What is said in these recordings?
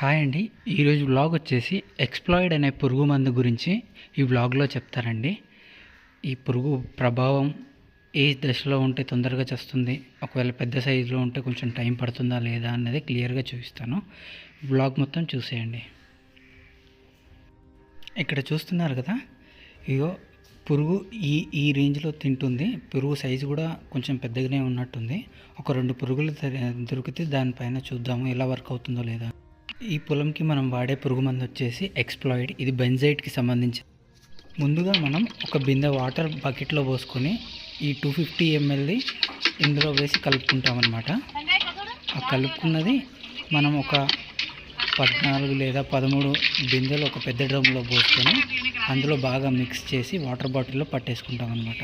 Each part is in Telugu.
హాయ్ అండి. ఈరోజు వ్లాగ్ వచ్చేసి ఎక్స్ప్లాయిడ్ అనే పురుగు మందు గురించి ఈ వ్లాగ్లో చెప్తారండి ఈ పురుగు ప్రభావం ఏ దశలో ఉంటే తొందరగా చేస్తుంది ఒకవేళ పెద్ద సైజులో ఉంటే కొంచెం టైం పడుతుందా లేదా అన్నది క్లియర్గా చూపిస్తాను. వ్లాగ్ మొత్తం చూసేయండి. ఇక్కడ చూస్తున్నారు కదా ఇగో పురుగు ఈ ఈ రేంజ్లో తింటుంది. పురుగు సైజు కూడా కొంచెం పెద్దగానే ఉన్నట్టుంది. ఒక రెండు పురుగులు దొరికితే దానిపైన చూద్దాము ఎలా వర్క్ అవుతుందో లేదా. ఈ పొలంకి మనం వాడే పురుగు మందు వచ్చేసి ఎక్స్ప్లాయిడ్. ఇది బెంజైట్కి సంబంధించి. ముందుగా మనం ఒక బిందె వాటర్ బకెట్లో పోసుకొని ఈ టూ ఫిఫ్టీ ఎంఎల్ది ఇందులో వేసి కలుపుకుంటామన్నమాట. ఆ కలుపుకున్నది మనం ఒక పద్నాలుగు లేదా పదమూడు బిందెలు ఒక పెద్ద డ్రమ్లో పోసుకొని అందులో బాగా మిక్స్ చేసి వాటర్ బాటిల్లో పట్టేసుకుంటాం అనమాట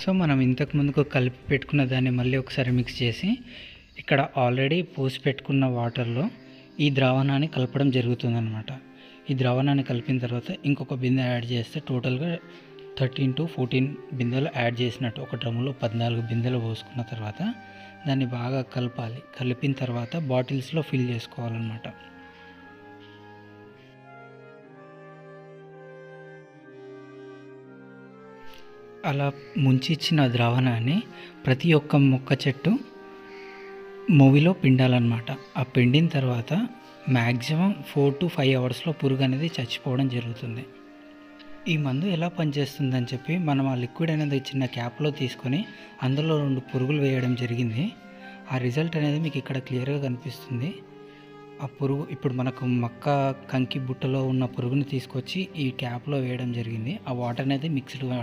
సో మనం ఇంతకు ముందుకు కలిపి పెట్టుకున్న దాన్ని మళ్ళీ ఒకసారి మిక్స్ చేసి ఇక్కడ ఆల్రెడీ పోసి పెట్టుకున్న వాటర్లో ఈ ద్రావణాన్ని కలపడం జరుగుతుందన్నమాట. ఈ ద్రావణాన్ని కలిపిన తర్వాత ఇంకొక బిందె యాడ్ చేస్తే టోటల్గా థర్టీన్ టు ఫోర్టీన్ బిందెలు యాడ్ చేసినట్టు ఒక డ్రమ్ములో పద్నాలుగు బిందెలు పోసుకున్న తర్వాత దాన్ని బాగా కలపాలి. కలిపిన తర్వాత బాటిల్స్లో ఫిల్ చేసుకోవాలన్నమాట. అలా ముంచిచ్చిన ద్రావణాన్ని ప్రతి ఒక్క మొక్క చెట్టు మూవీలో పిండాలన్నమాట. ఆ పిండిన తర్వాత మ్యాక్సిమం ఫోర్ టు ఫైవ్ అవర్స్లో పురుగు అనేది చచ్చిపోవడం జరుగుతుంది. ఈ మందు ఎలా పనిచేస్తుందని చెప్పి మనం ఆ లిక్విడ్ అనేది చిన్న క్యాప్లో తీసుకొని అందులో రెండు పురుగులు వేయడం జరిగింది. ఆ రిజల్ట్ అనేది మీకు ఇక్కడ క్లియర్గా కనిపిస్తుంది. ఆ పురుగు ఇప్పుడు మనకు మక్క కంకి బుట్టలో ఉన్న పురుగుని తీసుకొచ్చి ఈ క్యాప్లో వేయడం జరిగింది. ఆ వాటర్ అనేది మిక్స్డ్